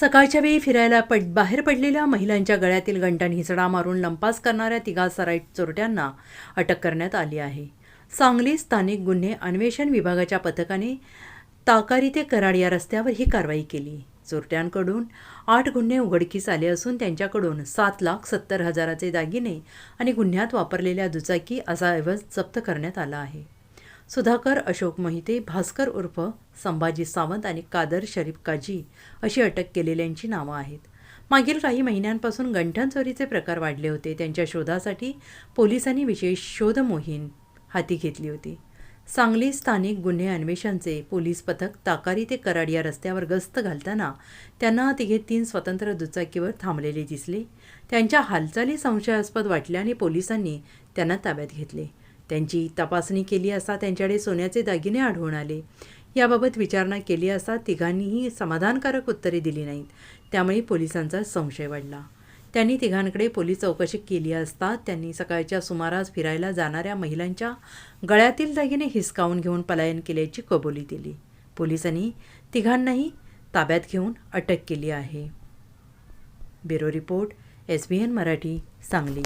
सकाळच्या वेळी फिरायला पड बाहेर पडलेल्या महिलांच्या गळ्यातील गंटन हिसडा मारून लंपास करणाऱ्या तिघा सराईट चोरट्यांना अटक करण्यात आली आहे. सांगली स्थानिक गुन्हे अन्वेषण विभागाच्या पथकाने ताकारी ते कराड या रस्त्यावर ही कारवाई केली. चोरट्यांकडून आठ गुन्हे उघडकीस आले असून त्यांच्याकडून सात लाख सत्तर हजाराचे दागिने आणि गुन्ह्यात वापरलेल्या दुचाकी असा ऐवज जप्त करण्यात आला आहे. सुधाकर अशोक मोहिते भास्कर उर्फ संभाजी सावंत आणि कादर शरीफ काजी अशी अटक केलेल्यांची नावं आहेत. मागील काही महिन्यांपासून गंठन चोरीचे प्रकार वाढले होते. त्यांच्या शोधासाठी पोलिसांनी विशेष शोध मोहीम हाती घेतली होती. सांगली स्थानिक गुन्हे अन्वेषणचे पोलीस पथक ताकारी ते कराड या रस्त्यावर गस्त घालताना त्यांना तिघे तीन स्वतंत्र दुचाकीवर थांबलेले दिसले. त्यांच्या हालचाली संशयास्पद वाटल्याने पोलिसांनी त्यांना ताब्यात घेतले. त्यांची तपासणी केली असता त्यांच्याकडे सोन्याचे दागिने आढळून आले. याबाबत विचारणा केली असता तिघांनीही समाधानकारक उत्तरे दिली नाहीत. त्यामुळे पोलिसांचा संशय वाढला. त्यांनी तिघांकडे पोलीस चौकशी केली असता त्यांनी सकाळच्या सुमारास फिरायला जाणाऱ्या महिलांच्या गळ्यातील दागिने हिसकावून घेऊन पलायन केल्याची कबुली दिली. पोलिसांनी तिघांनाही ताब्यात घेऊन अटक केली आहे. Bureau report S B N Marathi Sangli.